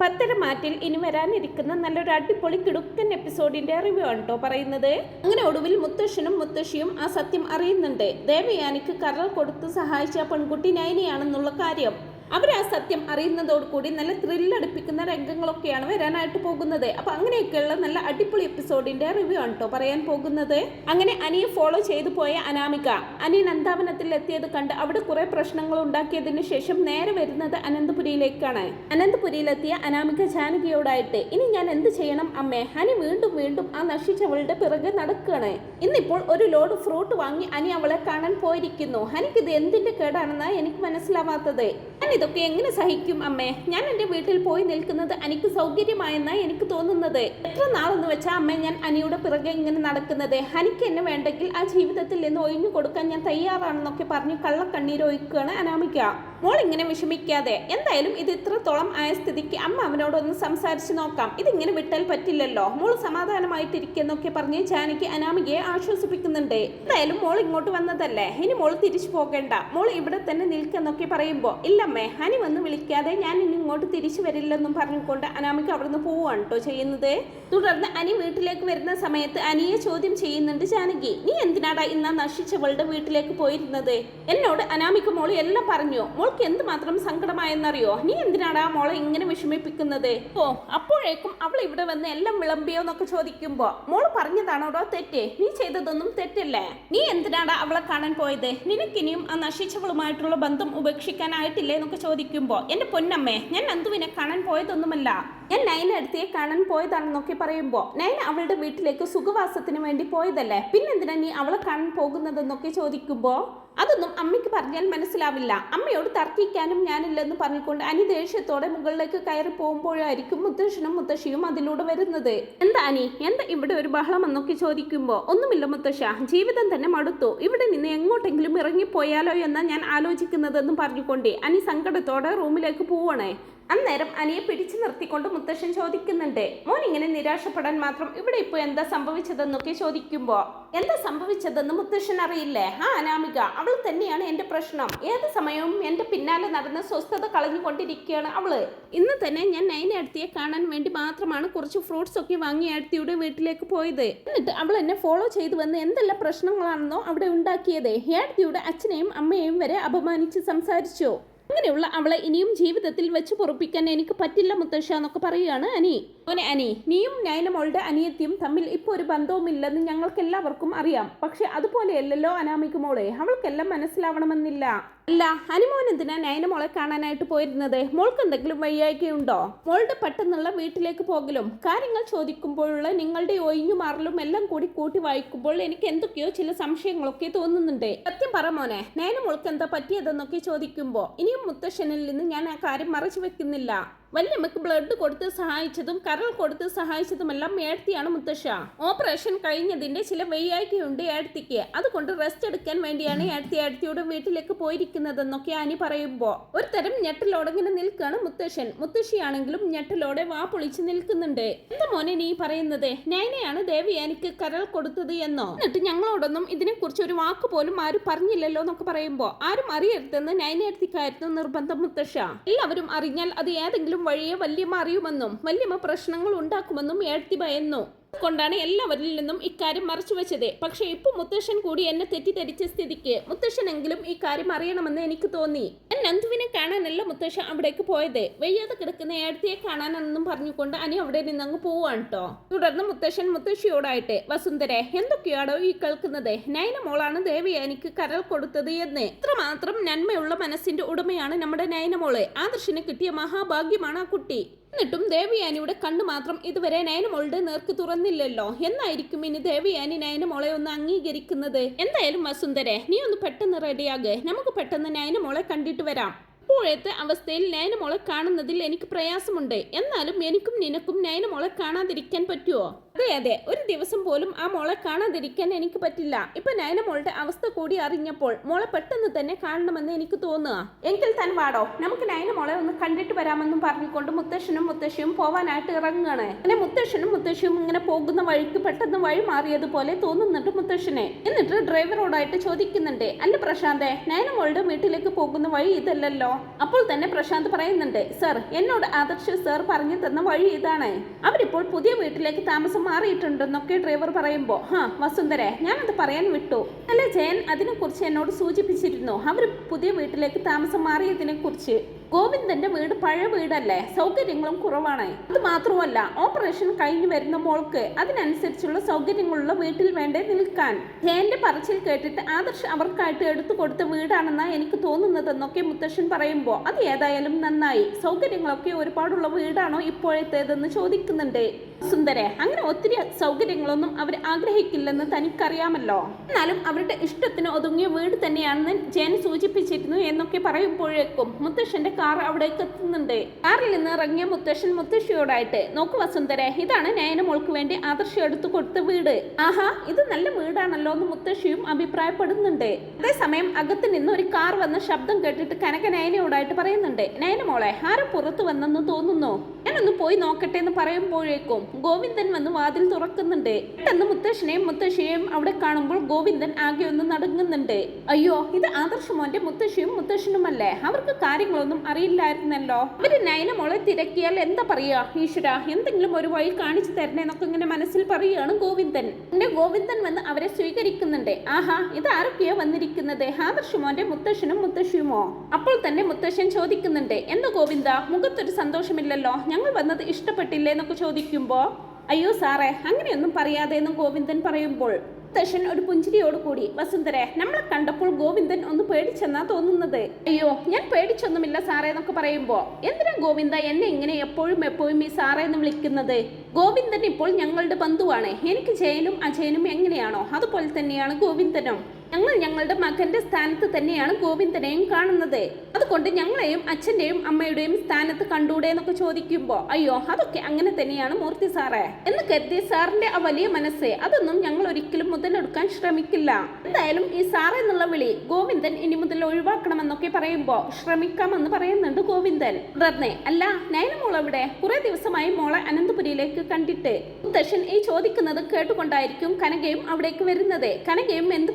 പത്തരമാറ്റിൽ ഇനി വരാനിരിക്കുന്ന നല്ലൊരു അടിപൊളി കിടുക്കൻ എപ്പിസോഡിന്റെ റിവ്യൂ ആണ് കേട്ടോ പറയുന്നത്. അങ്ങനെ ഒടുവിൽ മുത്തശ്ശനും മുത്തശ്ശിയും ആ സത്യം അറിയുന്നുണ്ട്. ദേവയാനിക്ക് കരൾ കൊടുത്ത് സഹായിച്ച പെൺകുട്ടി നൈനിയാണെന്നുള്ള കാര്യം. അവർ ആ സത്യം അറിയുന്നതോടുകൂടി നല്ല ത്രില്ലടിപ്പിക്കുന്ന രംഗങ്ങളൊക്കെയാണ് വരാനായിട്ട് പോകുന്നത്. അപ്പൊ അങ്ങനെയൊക്കെയുള്ള നല്ല അടിപൊളി എപ്പിസോഡിന്റെ റിവ്യൂ ആണ് കേട്ടോ പറയാൻ പോകുന്നത്. അങ്ങനെ അനിയെ ഫോളോ ചെയ്തു പോയ അനാമിക. അനി നന്ദാവനത്തിൽ എത്തിയത് കണ്ട് അവിടെ കുറെ പ്രശ്നങ്ങൾ ഉണ്ടാക്കിയതിനു ശേഷം നേരെ വരുന്നത് അനന്തപുരിയിലേക്കാണ്. അനന്തപുരിയിലെത്തിയ അനാമിക ജാനകിയോടായിട്ട് ഇനി ഞാൻ എന്ത് ചെയ്യണം അമ്മേ? അനി വീണ്ടും വീണ്ടും ആ നശിച്ചവളുടെ പിറകെ നടക്കുകയാണ് ഇന്നിപ്പോൾ ഒരു ലോഡ് ഫ്രൂട്ട് വാങ്ങി അനി അവളെ കാണാൻ പോയിരിക്കുന്നു. അനിക്ക് ഇത് എന്തിന്റെ കേടാണെന്നാണ് എനിക്ക് മനസ്സിലാവാത്തത്. ഞാൻ ഇതൊക്കെ എങ്ങനെ സഹിക്കും അമ്മേ? ഞാൻ എന്റെ വീട്ടിൽ പോയി നിൽക്കുന്നത് എനിക്ക് സൗകര്യമായെന്നാണ് എനിക്ക് തോന്നുന്നത്. എത്ര നാളെന്ന് വെച്ചാൽ അമ്മ ഞാൻ അനിയുടെ പിറകെ ഇങ്ങനെ നടക്കുന്നത്. അനിക്ക് എന്നെ വേണ്ടെങ്കിൽ ആ ജീവിതത്തിൽ നിന്ന് ഒഴിഞ്ഞു കൊടുക്കാൻ ഞാൻ തയ്യാറാണെന്നൊക്കെ പറഞ്ഞ് കള്ളക്കണ്ണീരൊഴിക്കുകയാണ് അനാമിക്ക അനാമിക. മോൾ ഇങ്ങനെ വിഷമിക്കാതെ എന്തായാലും ഇത് ഇത്രത്തോളം ആയ സ്ഥിതിക്ക് അമ്മ അവനോടൊന്ന് സംസാരിച്ച് നോക്കാം. ഇതിങ്ങനെ വിട്ടാൽ പറ്റില്ലല്ലോ. മോൾ സമാധാനമായിട്ടിരിക്കുന്നൊക്കെ പറഞ്ഞ് ജാനകി അനാമികയെ ആശ്വസിപ്പിക്കുന്നുണ്ട്. എന്തായാലും മോൾ ഇങ്ങോട്ട് വന്നതല്ലേ? ഇനി മോൾ തിരിച്ചു പോകേണ്ട. മോൾ ഇവിടെ തന്നെ നിൽക്കെന്നൊക്കെ പറയുമ്പോൾ ഇല്ലമ്മേ ഹനി വന്ന് വിളിക്കാതെ ഞാൻ ഇനി ഇങ്ങോട്ട് തിരിച്ചു വരില്ലെന്നും പറഞ്ഞുകൊണ്ട് അനാമിക അവിടുന്ന് പോവുകയാണ് കേട്ടോ ചെയ്യുന്നത്. തുടർന്ന് അനി വീട്ടിലേക്ക് വരുന്ന സമയത്ത് അനിയെ ചോദ്യം ചെയ്യുന്നുണ്ട് ജാനകി. നീ എന്തിനാടാ ഇന്നാ നശിച്ചവളുടെ വീട്ടിലേക്ക് പോയിരുന്നത്? എന്നോട് അനാമിക മോൾ എല്ലാം പറഞ്ഞു. മോൾക്ക് എന്ത് മാത്രം സങ്കടമായെന്നറിയോ? നീ എന്തിനാടാ മോളെ ഇങ്ങനെ വിഷമിപ്പിക്കുന്നത്? ഓ അപ്പോഴേക്കും അവൾ ഇവിടെ വന്ന് എല്ലാം വിളമ്പിയോ എന്നൊക്കെ ചോദിക്കുമ്പോ മോൾ പറഞ്ഞതാണോടോ തെറ്റ്? നീ ചെയ്തതൊന്നും തെറ്റല്ലേ? നീ എന്തിനാടാ അവളെ കാണാൻ പോയത്? നിനക്കിനിയും ആ നശിച്ചവളുമായിട്ടുള്ള ബന്ധം ഉപേക്ഷിക്കാനായിട്ടില്ലേ എന്നൊക്കെ ചോദിക്കുമ്പോ എന്റെ പൊന്നമ്മേ ഞാൻ നന്ദുവിനെ കാണാൻ പോയതൊന്നുമല്ല. ഞാൻ നൈന അടുത്തേ കാണാൻ പോയതാണെന്നൊക്കെ പറയുമ്പോൾ നൈന അവളുടെ വീട്ടിലേക്ക് സുഖവാസത്തിന് വേണ്ടി പോയതല്ലേ? പിന്നെന്തിനാ നീ അവളെ കാണാൻ പോകുന്നതെന്നൊക്കെ ചോദിക്കുമ്പോൾ അതൊന്നും അമ്മയ്ക്ക് പറഞ്ഞാൽ മനസ്സിലാവില്ല. അമ്മയോട് തർക്കിക്കാനും ഞാനില്ലെന്ന് പറഞ്ഞുകൊണ്ട് അനി ദേഷ്യത്തോടെ മുകളിലേക്ക് കയറി പോകുമ്പോഴായിരിക്കും മുത്തശ്ശനും മുത്തശ്ശിയും അതിലൂടെ വരുന്നത്. എന്താ അനി? എന്താ ഇവിടെ ഒരു ബഹളം എന്നൊക്കെ ചോദിക്കുമ്പോൾ ഒന്നുമില്ല മുത്തശ്ശ ജീവിതം തന്നെ മടുത്തു. ഇവിടെ നിന്ന് എങ്ങോട്ടെങ്കിലും ഇറങ്ങിപ്പോയാലോ എന്നാ ഞാൻ ആലോചിക്കുന്നതെന്ന് പറഞ്ഞുകൊണ്ട് അനി സങ്കടത്തോടെ റൂമിലേക്ക് പോവണേ. അന്നേരം അനിയെ പിടിച്ചു നിർത്തിക്കൊണ്ട് മുത്തശ്ശൻ ചോദിക്കുന്നുണ്ട് മോൻ ഇങ്ങനെ നിരാശപ്പെടാൻ മാത്രം ഇവിടെ ഇപ്പോൾ എന്താ സംഭവിച്ചതെന്നൊക്കെ ചോദിക്കുമ്പോൾ എന്താ സംഭവിച്ചതെന്ന് മുത്തശ്ശൻ അറിയില്ലേ? ആ അനാമിക അവൾ തന്നെയാണ് എന്റെ പ്രശ്നം. ഏത് സമയവും എന്റെ പിന്നാലെ നടന്ന് സ്വസ്ഥത കളഞ്ഞുകൊണ്ടിരിക്കുകയാണ് അവൾ. ഇന്ന് തന്നെ ഞാൻ നൈന അടുത്തിയെ കാണാൻ വേണ്ടി മാത്രമാണ് കുറച്ച് ഫ്രൂട്ട്സ് ഒക്കെ വാങ്ങി അടുത്തിയുടെ വീട്ടിലേക്ക് പോയത്. എന്നിട്ട് അവൾ എന്നെ ഫോളോ ചെയ്തു വന്ന് എന്തെല്ലാം പ്രശ്നങ്ങളാണെന്നോ അവിടെ ഉണ്ടാക്കിയത്? ഏടത്തിയുടെ അച്ഛനെയും അമ്മയെയും വരെ അപമാനിച്ച് സംസാരിച്ചു. അങ്ങനെയുള്ള അവളെ ഇനിയും ജീവിതത്തിൽ വെച്ച് പൊറപ്പിക്കാൻ എനിക്ക് പറ്റില്ല മുത്തശ്ശ എന്നൊക്കെ പറയുകയാണ് അനി. ഓനെ അനി നീയും നയനമോളുടെ അനിയത്തിയും തമ്മിൽ ഇപ്പോൾ ഒരു ബന്ധവുമില്ലെന്ന് ഞങ്ങൾക്ക് എല്ലാവർക്കും അറിയാം. പക്ഷെ അതുപോലെയല്ലല്ലോ അനാമിക്ക് മോളെ. അവൾക്കെല്ലാം മനസ്സിലാവണമെന്നില്ല. അല്ല അനിമോൻ എന്തിനാ നയനമോളെ കാണാനായിട്ട് പോയിരുന്നത്? മോൾക്ക് എന്തെങ്കിലും വഴിയായിക്കുണ്ടോ മോളുടെ പെട്ടെന്നുള്ള വീട്ടിലേക്ക് പോകലും കാര്യങ്ങൾ ചോദിക്കുമ്പോഴുള്ള നിങ്ങളുടെ ഒഴിഞ്ഞു മാറലും എല്ലാം കൂടി കൂട്ടി വായിക്കുമ്പോൾ എനിക്ക് എന്തൊക്കെയോ ചില സംശയങ്ങളൊക്കെ തോന്നുന്നുണ്ട്. സത്യം പറ മോനെ നയനമോൾക്ക് എന്താ പറ്റിയതെന്നൊക്കെ ചോദിക്കുമ്പോൾ ഇനിയും മുത്തശ്ശനിൽ നിന്ന് ഞാൻ ആ കാര്യം മറച്ചു വെക്കുന്നില്ല. വല്യമ്മക്ക് ബ്ലഡ് കൊടുത്ത് സഹായിച്ചതും കരൾ കൊടുത്ത് സഹായിച്ചതുമെല്ലാം ഏഴ്ത്തിയാണ് മുത്തശ്ശ. ഓപ്പറേഷൻ കഴിഞ്ഞതിന്റെ ചില വയ്യായ്കയുണ്ട് ഏഴ്ത്തിക്ക് അതുകൊണ്ട് റെസ്റ്റ് എടുക്കാൻ വേണ്ടിയാണ് ഏഴ്ത്തി ഏഴ്ത്തിയുടെ വീട്ടിലേക്ക് പോയിരിക്കുന്നതെന്നൊക്കെ ആനി പറയുമ്പോ ഒരു തരം ഞെട്ടലോടങ്ങനെ നിൽക്കാണ് മുത്തശ്ശൻ. മുത്തശ്ശിയാണെങ്കിലും ഞെട്ടലോടെ വാ പൊളിച്ച് നിൽക്കുന്നുണ്ട്. എന്താ മോനെ നീ പറയുന്നത്? നൈനയാണ് ദേവി എനിക്ക് കരൾ കൊടുത്തത് എന്നോ? എന്നിട്ട് ഞങ്ങളോടൊന്നും ഇതിനെക്കുറിച്ച് ഒരു വാക്ക് പോലും ആരും പറഞ്ഞില്ലല്ലോ എന്നൊക്കെ പറയുമ്പോ ആരും അറിയരുതെന്ന് നൈനയർത്തിക്കായിരുന്നു നിർബന്ധം മുത്തശ്ശ. എല്ലാവരും അറിഞ്ഞാൽ അത് ഏതെങ്കിലും വഴിയെ വല്യമ്മ അറിയുമെന്നും വല്യമ്മ പ്രശ്നങ്ങൾ ഉണ്ടാക്കുമെന്നും ഏഴ്ത്തി ഭയന്നു. കൊണ്ടാണ് എല്ലാവരിൽ നിന്നും ഇക്കാര്യം മറച്ചു വെച്ചത്. പക്ഷേ ഇപ്പൊ മുത്തശ്ശൻ കൂടി എന്നെ തെറ്റിദ്ധരിച്ച സ്ഥിതിക്ക് മുത്തശ്ശനെങ്കിലും ഈ കാര്യം അറിയണമെന്ന് എനിക്ക് തോന്നി. ഞാൻ നന്ദുവിനെ കാണാനല്ല മുത്തശ്ശൻ അവിടേക്ക് പോയത്. വെയ്യാതെ കിടക്കുന്ന ഏടത്തിയെ കാണാനെന്നും പറഞ്ഞുകൊണ്ട് അനി അവിടെ നിന്ന് അങ്ങ് പോവാണ് കേട്ടോ തുടർന്ന് മുത്തശ്ശൻ മുത്തശ്ശിയോടായിട്ട് വസുന്ധരെ എന്തൊക്കെയാണോ ഈ കേൾക്കുന്നത്? നയന മോളാണ് ദേവി എനിക്ക് കരൾ കൊടുത്തത് എന്ന്. ഇത്രമാത്രം നന്മയുള്ള മനസ്സിന്റെ ഉടമയാണ് നമ്മുടെ നയനമോൾ. ആദർശിന് കിട്ടിയ മഹാഭാഗ്യമാണ് ആ കുട്ടി. എന്നിട്ടും ദേവിയാനിയുടെ കണ്ണ് മാത്രം ഇതുവരെ നയനമോളുടെ നേർക്ക് തുറന്നില്ലല്ലോ. എന്നായിരിക്കും ഇനി ദേവിയാനി നയനമോളെ ഒന്ന് അംഗീകരിക്കുന്നത്? എന്തായാലും വസുന്ധരെ നീ ഒന്ന് പെട്ടെന്ന് റെഡിയാകെ നമുക്ക് പെട്ടെന്ന് നയനമോളെ കണ്ടിട്ട് വരാം. ഇപ്പോഴത്തെ അവസ്ഥയിൽ നയനമോളെ കാണുന്നതിൽ എനിക്ക് പ്രയാസമുണ്ട്. എന്നാലും എനിക്കും നിനക്കും നയനമോളെ കാണാതിരിക്കാൻ പറ്റുമോ അതെ അതെ. ഒരു ദിവസം പോലും ആ മോളെ കാണാതിരിക്കാൻ എനിക്ക് പറ്റില്ല. ഇപ്പൊ നയനമോളുടെ അവസ്ഥ കൂടി അറിഞ്ഞപ്പോൾ മോളെ പെട്ടെന്ന് തന്നെ കാണണമെന്ന് എനിക്ക് തോന്നുക. എങ്കിൽ താൻ വാടോ. നമുക്ക് നയനമോളെ ഒന്ന് കണ്ടിട്ട് വരാമെന്നും പറഞ്ഞുകൊണ്ട് മുത്തശ്ശനും മുത്തശ്ശിയും പോവാനായിട്ട് ഇറങ്ങുകയാണ്. അങ്ങനെ മുത്തശ്ശനും മുത്തശ്ശിയും ഇങ്ങനെ പോകുന്ന വഴിക്ക് പെട്ടെന്ന് വഴി മാറിയതുപോലെ തോന്നുന്നുണ്ട് മുത്തശ്ശനെ. എന്നിട്ട് ഡ്രൈവറോടായിട്ട് ചോദിക്കുന്നുണ്ട് അല്ല പ്രശാന്തേ നയനമോളുടെ വീട്ടിലേക്ക് പോകുന്ന വഴി ഇതല്ലല്ലോ? അപ്പോൾ തന്നെ പ്രശാന്ത് പറയുന്നുണ്ട് സർ എന്നോട് ആദർശ് സർ പറഞ്ഞു തന്ന വഴി ഇതാണ്. അവരിപ്പോൾ പുതിയ വീട്ടിലേക്ക് താമസം മാറിയിട്ടുണ്ടെന്നൊക്കെ ഡ്രൈവർ പറയുമ്പോൾ ഹാ വസുന്ധരെ ഞാനത് പറയാൻ വിട്ടു. അല്ല ജയൻ? അതിനെക്കുറിച്ച് എന്നോട് സൂചിപ്പിച്ചിരുന്നു. അവർ പുതിയ വീട്ടിലേക്ക് താമസം മാറിയതിനെ കുറിച്ച് ഗോവിന്ദന്റെ വീട് പഴയ വീടല്ലേ? സൗകര്യങ്ങളും കുറവാണ്. അത് മാത്രമല്ല ഓപ്പറേഷൻ കഴിഞ്ഞു വരുന്ന മോൾക്ക് അതിനനുസരിച്ചുള്ള സൗകര്യങ്ങളുള്ള വീട്ടിൽ വേണ്ടേ നിൽക്കാൻ. ജയന്റെ പറച്ചിൽ കേട്ടിട്ട് ആദർശ് അവർക്കായിട്ട് എടുത്തു കൊടുത്ത വീടാണെന്നാ എനിക്ക് തോന്നുന്നതെന്നൊക്കെ മുത്തശ്ശൻ പറയുമ്പോൾ അത് ഏതായാലും നന്നായി. സൗകര്യങ്ങളൊക്കെ ഒരുപാടുള്ള വീടാണോ ഇപ്പോഴത്തേതെന്ന് ചോദിക്കുന്നുണ്ട്. സുന്ദരെ അങ്ങനെ ഒത്തിരി സൗകര്യങ്ങളൊന്നും അവർ ആഗ്രഹിക്കില്ലെന്ന് തനിക്കറിയാമല്ലോ. എന്നാലും അവരുടെ ഇഷ്ടത്തിന് ഒതുങ്ങിയ വീട് തന്നെയാണെന്ന് ജയൻ സൂചിപ്പിച്ചിരുന്നു എന്നൊക്കെ പറയുമ്പോഴേക്കും മുത്തശ്ശന്റെ കാർ അവിടേക്ക് എത്തുന്നുണ്ട്. കാറിൽ നിന്ന് ഇറങ്ങിയ മുത്തശ്ശൻ മുത്തശ്ശിയോടായിട്ട് നോക്കു വസുന്ധരെ ഇതാണ് നയന മോൾക്ക് വേണ്ടി ആദർശം എടുത്തു കൊടുത്ത വീട്. ആഹാ ഇത് നല്ല വീടാണല്ലോ എന്ന് മുത്തശ്ശിയും അഭിപ്രായപ്പെടുന്നുണ്ട്. അതേസമയം അകത്ത് നിന്ന് ഒരു കാർ വന്ന ശബ്ദം കേട്ടിട്ട് കനക നയനയോടായിട്ട് പറയുന്നുണ്ട് നയന മോളെ ആരും പുറത്തു വന്നെന്ന് തോന്നുന്നു. ഞാനൊന്ന് പോയി നോക്കട്ടെ എന്ന് പറയുമ്പോഴേക്കും ഗോവിന്ദൻ വന്ന് വാതിൽ തുറക്കുന്നുണ്ട്. പെട്ടെന്ന് മുത്തശ്ശനെയും മുത്തശ്ശിയെയും അവിടെ കാണുമ്പോൾ ഗോവിന്ദൻ ആകെ ഒന്ന് നടങ്ങുന്നുണ്ട്. അയ്യോ ഇത് ആദർശ മോന്റെ മുത്തശ്ശിയും മുത്തശ്ശനുമല്ലേ? അവർക്ക് കാര്യങ്ങളൊന്നും അറിയില്ലായിരുന്നല്ലോ. അവർ നയനമോളെ തിരക്കിയാൽ എന്താ പറയാ? ഈശ്വര എന്തെങ്കിലും ഒരു വഴി കാണിച്ചു തരണേ എന്നൊക്കെ ഇങ്ങനെ മനസ്സിൽ പറയുകയാണ് ഗോവിന്ദൻ. എന്റെ ഗോവിന്ദൻ വന്ന് അവരെ സ്വീകരിക്കുന്നുണ്ട്. ആഹാ ഇത് ആരൊക്കെയോ വന്നിരിക്കുന്നത്? ആദർശ മോന്റെ മുത്തശ്ശനും മുത്തശ്ശിയുമോ? അപ്പോൾ തന്നെ മുത്തശ്ശൻ ചോദിക്കുന്നുണ്ട്. എന്താ ഗോവിന്ദ മുഖത്തൊരു സന്തോഷമില്ലല്ലോ? ഞങ്ങൾ വന്നത് ഇഷ്ടപ്പെട്ടില്ലേ എന്നൊക്കെ ചോദിക്കുമ്പോൾ അയ്യോ സാറേ അങ്ങനെയൊന്നും പറയാതെ എന്ന് ഗോവിന്ദൻ പറയുമ്പോൾ മുത്തശ്ശൻ ഒരു പുഞ്ചിരിയോട് കൂടി വസുന്ധരെ നമ്മളെ കണ്ടപ്പോൾ ഗോവിന്ദൻ ഒന്ന് പേടിച്ചെന്നാ തോന്നുന്നത്. അയ്യോ ഞാൻ പേടിച്ചൊന്നുമില്ല സാറേ എന്നൊക്കെ പറയുമ്പോ എന്തിനാ ഗോവിന്ദ എന്നെ ഇങ്ങനെ എപ്പോഴും എപ്പോഴും ഈ സാറേ എന്ന് വിളിക്കുന്നത്? ഗോവിന്ദൻ ഇപ്പോൾ ഞങ്ങളുടെ ബന്ധുവാണ്. എനിക്ക് ജയനും അജയനും എങ്ങനെയാണോ അതുപോലെ തന്നെയാണ് ഗോവിന്ദനും. ഞങ്ങൾ ഞങ്ങളുടെ മകന്റെ സ്ഥാനത്ത് തന്നെയാണ് ഗോവിന്ദനെയും കാണുന്നത്. അതുകൊണ്ട് ഞങ്ങളെയും അച്ഛന്റെയും അമ്മയുടെയും സ്ഥാനത്ത് കണ്ടൂടെ എന്നൊക്കെ ചോദിക്കുമ്പോ അയ്യോ അതൊക്കെ അങ്ങനെ തന്നെയാണ് മൂർത്തി സാറേ എന്ന് കരുതി സാറിന്റെ ആ വലിയ മനസ്സ് അതൊന്നും ഞങ്ങൾ ഒരിക്കലും മുതലെടുക്കാൻ ശ്രമിക്കില്ല. എന്തായാലും ഈ സാർ എന്നുള്ള വിളി ഗോവിന്ദൻ ഇനി മുതൽ ഒഴിവാക്കണമെന്നൊക്കെ പറയുമ്പോ ശ്രമിക്കാമെന്ന് പറയുന്നുണ്ട് ഗോവിന്ദൻ. തുടർന്ന് അല്ല നയനമോൾ അവിടെ കുറെ ദിവസമായി മോളെ അനന്തപുരിയിലേക്ക് കണ്ടിട്ട്. മുത്തശ്ശൻ ഈ ചോദിക്കുന്നത് കേട്ടുകൊണ്ടായിരിക്കും കനകയും അവിടേക്ക് വരുന്നത്. കനകയും എന്ത്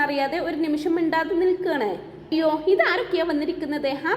പറയണമെന്നറിയാതെ ഒരു നിമിഷം മിണ്ടാതെ നിൽക്കുകയാണ്. അയ്യോ ഇതാരൊക്കെയാ വന്നിരിക്കുന്നത്? ആ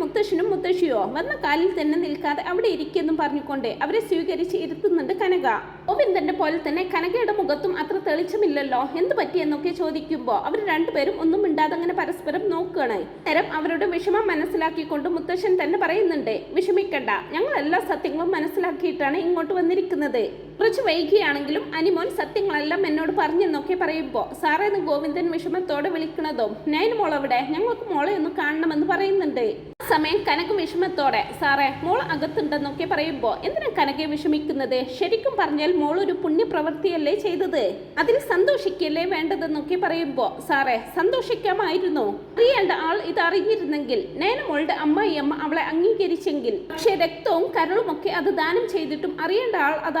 മുത്തശ്ശനും മുത്തശ്ശിയോ? വന്ന കാലിൽ തന്നെ നിൽക്കാതെ അവിടെ ഇരിക്കുന്നു പറഞ്ഞുകൊണ്ട് അവരെ സ്വീകരിച്ച് ഇരുത്തുന്നുണ്ട് കനക. ഗോവിന്ദന്റെ പോലെ തന്നെ കനകയുടെ മുഖത്തും അത്ര തെളിച്ചമില്ലല്ലോ. എന്ത് പറ്റിയെന്നൊക്കെ ചോദിക്കുമ്പോൾ അവർ രണ്ടുപേരും ഒന്നും മിണ്ടാതെ അങ്ങനെ പരസ്പരം നോക്കുകയാണ്. നേരം അവരുടെ വിഷമം മനസ്സിലാക്കിക്കൊണ്ട് മുത്തശ്ശൻ തന്നെ പറയുന്നുണ്ട് വിഷമിക്കണ്ട. ഞങ്ങൾ എല്ലാ സത്യങ്ങളും മനസ്സിലാക്കിയിട്ടാണ് ഇങ്ങോട്ട് വന്നിരിക്കുന്നത്. കുറച്ച് വൈകിയാണെങ്കിലും അനിമോൻ സത്യങ്ങളെല്ലാം എന്നോട് പറഞ്ഞെന്നൊക്കെ പറയുമ്പോൾ സാറേന്ന് ഗോവിന്ദൻ വിഷമത്തോടെ വിളിക്കണതും നയൻ മോളവിടെ ഞങ്ങൾക്ക് മോളെ ഒന്ന് കാണണമെന്ന് പറയുന്നുണ്ട്. ആ സമയം കനക വിഷമത്തോടെ സാറേ മോൾ അകത്തുണ്ടെന്നൊക്കെ പറയുമ്പോൾ എന്തിനാ കനകയെ വിഷമിക്കുന്നത്? ശരിക്കും പറഞ്ഞാൽ മോൾ ഒരു പുണ്യപ്രവൃത്തിയല്ലേ ചെയ്തത്? അതിൽ സന്തോഷിക്കല്ലേ വേണ്ടതെന്നൊക്കെ പറയുമ്പോൾ സാറേ സന്തോഷിക്കാമായിരുന്നു. അറിയേണ്ട ആൾ ഇത് അറിഞ്ഞിരുന്നെങ്കിൽ നേന മോളുടെ അമ്മായിയമ്മ അവളെ അംഗീകരിച്ചെങ്കിൽ. പക്ഷേ രക്തവും കരളുമൊക്കെ അത് ദാനം ചെയ്തിട്ടും അറിയേണ്ട ആൾ അത്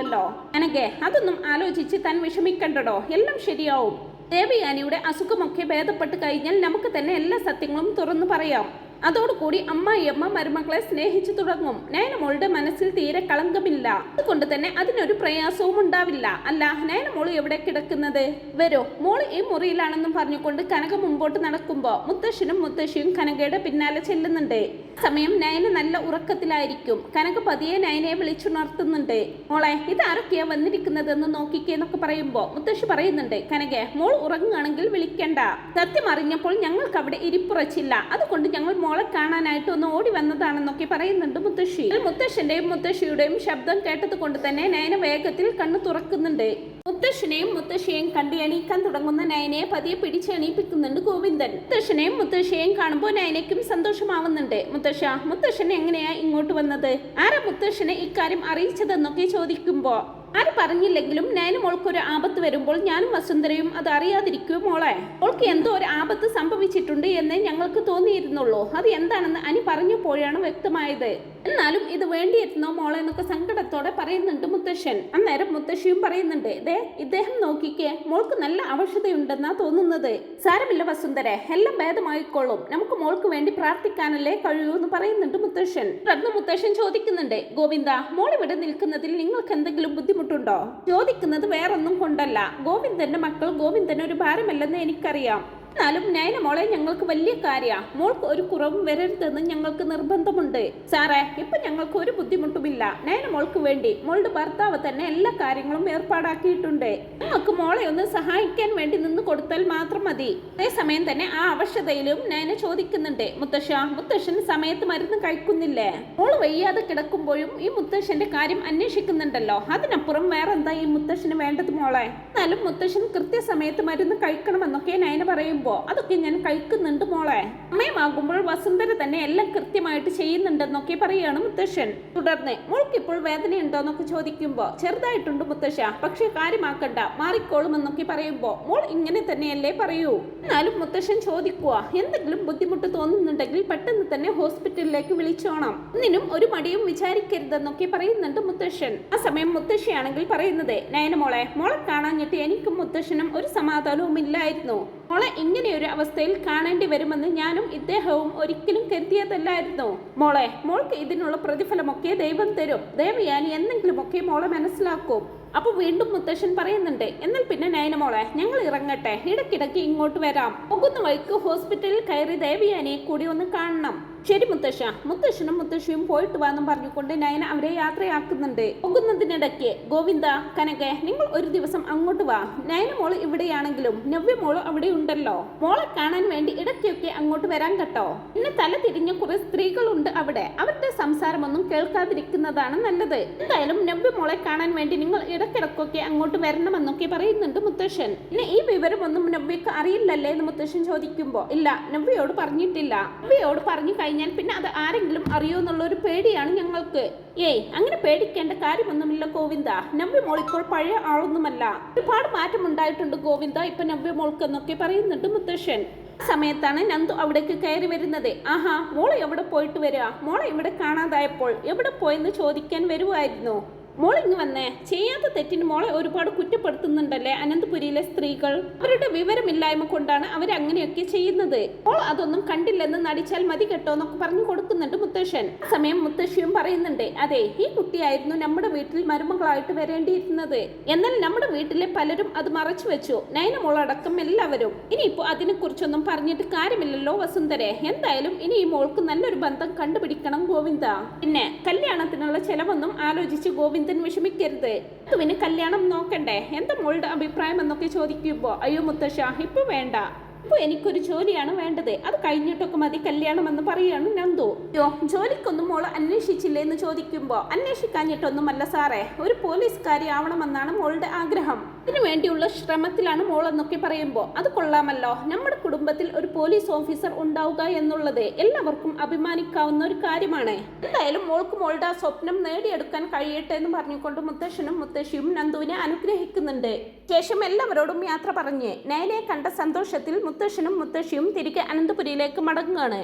അറിയുന്നില്ലല്ലോ അനകെ അതൊന്നും ആലോചിച്ച് താൻ വിഷമിക്കണ്ടടോ. എല്ലാം ശരിയാവും. ദേവയാനിയുടെ അസുഖമൊക്കെ ഭേദപ്പെട്ട് കഴിഞ്ഞാൽ നമുക്ക് തന്നെ എല്ലാ സത്യങ്ങളും തുറന്നു പറയാം. അതോടുകൂടി അമ്മായിയമ്മ മരുമകളെ സ്നേഹിച്ചു തുടങ്ങും. നയനമോളുടെ മനസ്സിൽ തീരെ കളങ്കമില്ല. അതുകൊണ്ട് തന്നെ അതിനൊരു പ്രയാസവും ഉണ്ടാവില്ല. അല്ല നയനമോൾ എവിടെ കിടക്കുന്നത്? വരോ മോൾ ഈ മുറിയിലാണെന്നും പറഞ്ഞുകൊണ്ട് കനക മുമ്പോട്ട് നടക്കുമ്പോ മുത്തശ്ശനും മുത്തശ്ശിയും കനകയുടെ പിന്നാലെ ചെല്ലുന്നുണ്ട്. സമയം നയന നല്ല ഉറക്കത്തിലായിരിക്കും. കനക പതിയെ നയനയെ വിളിച്ചുണർത്തുന്നുണ്ട്. മോളെ ഇതാരൊക്കെയാ വന്നിരിക്കുന്നതെന്ന് നോക്കിക്കേ എന്നൊക്കെ പറയുമ്പോ മുത്തശ്ശി പറയുന്നുണ്ട് കനക മോൾ ഉറങ്ങുകയാണെങ്കിൽ വിളിക്കണ്ട. സത്യം അറിഞ്ഞപ്പോൾ ഞങ്ങൾക്ക് അവിടെ ഇരിപ്പുറച്ചില്ല. അതുകൊണ്ട് ഞങ്ങൾ മോളെ കാണാനായിട്ട് ഒന്ന് ഓടി വന്നതാണെന്നൊക്കെ പറയുന്നുണ്ട് മുത്തശ്ശി. മുത്തശ്ശന്റെയും മുത്തശ്ശിയുടെയും ശബ്ദം കേട്ടത് കൊണ്ട് തന്നെ നയന വേഗത്തിൽ കണ്ണു തുറക്കുന്നുണ്ട്. മുത്തശ്ശനെയും മുത്തശ്ശിയെയും കണ്ട് എണീക്കാൻ തുടങ്ങുന്ന നയനയെ പതിയെ പിടിച്ച് എണീപ്പിക്കുന്നുണ്ട് ഗോവിന്ദൻ. മുത്തശ്ശനെയും മുത്തശ്ശിയെയും കാണുമ്പോൾ നയനയ്ക്കും സന്തോഷമാവുന്നുണ്ട്. മുത്തശ്ശ മുത്തശ്ശൻ എങ്ങനെയാ ഇങ്ങോട്ട് വന്നത്? ആരാ മുത്തശ്ശനെ ഇക്കാര്യം അറിയിച്ചതെന്നൊക്കെ ചോദിക്കുമ്പോ? ആര് പറഞ്ഞില്ലെങ്കിലും നയന മോൾക്കൊരു ആപത്ത് വരുമ്പോൾ ഞാനും വസുന്ധരയും അത് അറിയാതിരിക്കുമോ മോളെ. മോൾക്ക് എന്തോ ഒരു ആപത്ത് സംഭവിച്ചിട്ടുണ്ട് എന്ന് ഞങ്ങൾക്ക് തോന്നിയിരുന്നുള്ളൂ. അത് എന്താണെന്ന് അനി പറഞ്ഞപ്പോഴാണ് വ്യക്തമായത്. എന്നാലും ഇത് വേണ്ടിയെത്തുന്നോ മോളെ എന്നൊക്കെ സങ്കടത്തോടെ പറയുന്നുണ്ട് മുത്തശ്ശൻ. അന്നേരം മുത്തശ്ശിയും പറയുന്നുണ്ട് ദേ ഇദ്ദേഹം നോക്കിക്കേ മോൾക്ക് നല്ല അവശതയുണ്ടെന്നാ തോന്നുന്നത്. സാരമില്ല വസുന്ധരെ എല്ലാം ഭേദമായിക്കോളും. നമുക്ക് മോൾക്ക് വേണ്ടി പ്രാർത്ഥിക്കാനല്ലേ കഴിയൂ എന്ന് പറയുന്നുണ്ട് മുത്തശ്ശൻ. തുടർന്ന് മുത്തശ്ശൻ ചോദിക്കുന്നുണ്ട് ഗോവിന്ദ മോൾ ഇവിടെ നിൽക്കുന്നതിൽ നിങ്ങൾക്ക് എന്തെങ്കിലും ബുദ്ധിമുട്ടുണ്ടോ? ചോദിക്കുന്നത് വേറൊന്നും കൊണ്ടല്ല. ഗോവിന്ദന്റെ മക്കൾ ഗോവിന്ദന് ഒരു ഭാരമല്ലെന്ന് എനിക്കറിയാം. എന്നാലും നയന മോളെ ഞങ്ങൾക്ക് വലിയ കാര്യമാണ് മോൾക്ക് ഒരു കുറവും വരരുതെന്ന് ഞങ്ങൾക്ക് നിർബന്ധമുണ്ട്. സാറേ ഇപ്പൊ ഞങ്ങൾക്ക് ഒരു ബുദ്ധിമുട്ടുമില്ല. നയന മോൾക്ക് വേണ്ടി മോളുടെ ഭർത്താവ് തന്നെ എല്ലാ കാര്യങ്ങളും ഏർപ്പാടാക്കിയിട്ടുണ്ട്. ഞങ്ങൾക്ക് മോളെ ഒന്ന് സഹായിക്കാൻ വേണ്ടി നിന്ന് കൊടുത്താൽ മാത്രം മതി. അതേസമയം തന്നെ ആ അവശ്യതയിലും നയന ചോദിക്കുന്നുണ്ട്. മുത്തശ്ശ മുത്തശ്ശൻ സമയത്ത് മരുന്ന് കഴിക്കുന്നില്ലേ? മോൾ വയ്യാതെ കിടക്കുമ്പോഴും ഈ മുത്തശ്ശന്റെ കാര്യം അന്വേഷിക്കുന്നുണ്ടല്ലോ. അതിനപ്പുറം വേറെന്താ ഈ മുത്തശ്ശന് വേണ്ടത് മോളെ? എന്നാലും മുത്തശ്ശൻ കൃത്യസമയത്ത് മരുന്ന് കഴിക്കണമെന്നൊക്കെ നയന പറയുമ്പോ അതൊക്കെ ഞാൻ കഴിക്കുന്നുണ്ട് മോളെ. അമ്മയമാകുമ്പോൾ വസുന്ധര തന്നെ എല്ലാം കൃത്യമായിട്ട് ചെയ്യുന്നുണ്ടെന്നൊക്കെ പറയുകയാണ് മുത്തശ്ശൻ. തുടർന്ന് മോൾക്ക് ഇപ്പോൾ വേദനയുണ്ടോ എന്നൊക്കെ ചോദിക്കുമ്പോ ചെറുതായിട്ടുണ്ട് മുത്തശ്ശ പക്ഷെ കാര്യമാക്കണ്ട മാറിക്കോളുമെന്നൊക്കെ പറയുമ്പോൾ മോൾ ഇങ്ങനെ തന്നെയല്ലേ പറയൂ. എന്നാലും മുത്തശ്ശൻ ചോദിക്കുക എന്തെങ്കിലും ബുദ്ധിമുട്ട് തോന്നുന്നുണ്ടെങ്കിൽ പെട്ടെന്ന് തന്നെ ഹോസ്പിറ്റലിലേക്ക് വിളിച്ചോണം. ഒന്നിനും ഒരു മടിയും വിചാരിക്കരുതെന്നൊക്കെ പറയുന്നുണ്ട് മുത്തശ്ശൻ. ആ സമയം മുത്തശ്ശിയാണെങ്കിൽ പറയുന്നത് നയന മോളെ മോളെ കാണാഞ്ഞിട്ട് എനിക്കും മുത്തശ്ശനും ഒരു സമാധാനവും ഇല്ലായിരുന്നു മോളെ ഇങ്ങനെ ഒരു അവസ്ഥയിൽ കാണേണ്ടി വരുമെന്ന് ഞാനും ഇദ്ദേഹവും ഒരിക്കലും കരുതിയതല്ലായിരുന്നു? മോളെ മോൾക്ക് ഇതിനുള്ള പ്രതിഫലമൊക്കെ ദൈവം തരും. ദേവയാനി എന്തെങ്കിലുമൊക്കെ മോളെ മനസ്സിലാക്കും. അപ്പൊ വീണ്ടും മുത്തശ്ശൻ പറയുന്നുണ്ട് എന്നാൽ പിന്നെ നയന മോളെ ഞങ്ങൾ ഇറങ്ങട്ടെ ഇടക്കിടക്ക് ഇങ്ങോട്ട് വരാം. പോകുന്ന വഴിക്ക് ഹോസ്പിറ്റലിൽ കയറി ദേവിയാനിയെ കൂടി ഒന്ന് കാണണം. ശരി മുത്തശ്ശ. മുത്തശ്ശനും മുത്തശ്ശിയും പോയിട്ട് വാന്നും പറഞ്ഞുകൊണ്ട് നയന അവരെ യാത്രയാക്കുന്നുണ്ട്. പോകുന്നതിനിടയ്ക്ക് ഗോവിന്ദ കനക നിങ്ങൾ ഒരു ദിവസം അങ്ങോട്ട് വാ. നയന മോൾ ഇവിടെയാണെങ്കിലും നവ്യ മോൾ അവിടെ ഉണ്ടല്ലോ. മോളെ കാണാൻ വേണ്ടി ഇടയ്ക്കൊക്കെ അങ്ങോട്ട് വരാൻ കേട്ടോ. പിന്നെ തല തിരിഞ്ഞ കുറെ സ്ത്രീകളുണ്ട് അവിടെ. അവരുടെ സംസാരമൊന്നും കേൾക്കാതിരിക്കുന്നതാണ് നല്ലത്. എന്തായാലും നവ്യ മോളെ കാണാൻ വേണ്ടി നിങ്ങൾ ഇടയ്ക്കിടയ്ക്കൊക്കെ അങ്ങോട്ട് വരണമെന്നൊക്കെ പറയുന്നുണ്ട് മുത്തശ്ശൻ. പിന്നെ ഈ വിവരമൊന്നും നവ്യക്ക് അറിയില്ലല്ലേ എന്ന് മുത്തശ്ശൻ ചോദിക്കുമ്പോ? ഇല്ല നവ്യയോട് പറഞ്ഞിട്ടില്ല. നവ്യയോട് പറഞ്ഞു കഴിഞ്ഞാൽ പിന്നെ അത് ആരെങ്കിലും അറിയോ എന്നുള്ള ഒരു പേടിയാണ് ഞങ്ങൾക്ക്. ഏയ് അങ്ങനെ പേടിക്കേണ്ട കാര്യമൊന്നുമില്ല ഗോവിന്ദ. നവ്യ മോൾ ഇപ്പോൾ പഴയ ആളൊന്നുമല്ല. ഒരുപാട് മാറ്റം ഉണ്ടായിട്ടുണ്ട് ഗോവിന്ദ ഇപ്പൊ നവ്യ മോൾക്ക് എന്നൊക്കെ പറയുന്നുണ്ട് മുത്തശ്ശൻ. സമയത്താണ് നന്ദു അവിടേക്ക് കയറി വരുന്നത്. ആഹാ മോളെ എവിടെ പോയിട്ട് വരിക മോളെ ഇവിടെ കാണാതായപ്പോൾ എവിടെ പോയെന്ന് ചോദിക്കാൻ വരുമായിരുന്നു മോൾ വന്നേ. ചെയ്യാത്ത തെറ്റിന് മോളെ ഒരുപാട് കുറ്റപ്പെടുത്തുന്നുണ്ടല്ലേ അനന്തപുരിയിലെ സ്ത്രീകൾ? അവരുടെ വിവരമില്ലായ്മ കൊണ്ടാണ് അവർ അങ്ങനെയൊക്കെ ചെയ്യുന്നത്. മോൾ അതൊന്നും കണ്ടില്ലെന്ന് നടിച്ചാൽ മതി കേട്ടോ എന്നൊക്കെ പറഞ്ഞു കൊടുക്കുന്നുണ്ട് മുത്തശ്ശൻ. സമയം മുത്തശ്ശിയും പറയുന്നുണ്ട് അതെ ഈ കുട്ടിയായിരുന്നു നമ്മുടെ വീട്ടിൽ മരുമകളായിട്ട് വരേണ്ടിയിരുന്നത്. എന്നാൽ നമ്മുടെ വീട്ടിലെ പലരും അത് മറച്ചു വെച്ചു. നയന മോളടക്കം എല്ലാവരും. ഇനിയിപ്പോ അതിനെ കുറിച്ചൊന്നും പറഞ്ഞിട്ട് കാര്യമില്ലല്ലോ വസുന്ധരെ. എന്തായാലും ഇനി ഈ മോൾക്ക് നല്ലൊരു ബന്ധം കണ്ടുപിടിക്കണം ഗോവിന്ദ. പിന്നെ കല്യാണത്തിനുള്ള ചെലവൊന്നും ആലോചിച്ച് ഗോവിന്ദൻ വിഷമിക്കരുത്. പിന്നെ കല്യാണം നോക്കണ്ടേ? എന്താ മോളുടെ അഭിപ്രായം എന്നൊക്കെ ചോദിക്കുമ്പോ അയ്യോ മുത്തശ്ശ ഇപ്പൊ വേണ്ട. ഇപ്പൊ എനിക്കൊരു ജോലിയാണ് വേണ്ടത്. അത് കഴിഞ്ഞിട്ടൊക്കെ മതി കല്യാണം എന്ന് പറയുകയാണ് നന്ദു. യോ ജോലിക്കൊന്നും മോൾ അന്വേഷിച്ചില്ലേ എന്ന് ചോദിക്കുമ്പോൾ അന്വേഷിക്കാഞ്ഞിട്ടൊന്നുമല്ല സാറേ. ഒരു പോലീസുകാരി ആവണമെന്നാണ് മോളുടെ ആഗ്രഹം. ഇതിനു വേണ്ടിയുള്ള ശ്രമത്തിലാണ് മോൾ എന്നൊക്കെ പറയുമ്പോൾ അത് കൊള്ളാമല്ലോ. നമ്മുടെ കുടുംബത്തിൽ ഒരു പോലീസ് ഓഫീസർ ഉണ്ടാവുക എന്നുള്ളത് എല്ലാവർക്കും അഭിമാനിക്കാവുന്ന ഒരു കാര്യമാണ്. എന്തായാലും മോൾക്ക് മോളുടെ ആ സ്വപ്നം നേടിയെടുക്കാൻ കഴിയട്ടെ എന്ന് പറഞ്ഞുകൊണ്ട് മുത്തശ്ശനും മുത്തശ്ശിയും നന്ദുവിനെ അനുഗ്രഹിക്കുന്നുണ്ട്. ശേഷം എല്ലാവരോടും യാത്ര പറഞ്ഞ് നയനെ കണ്ട സന്തോഷത്തിൽ മുത്തശ്ശനും മുത്തശ്ശിയും തിരികെ അനന്തപുരിയിലേക്ക് മടങ്ങുകയാണ്.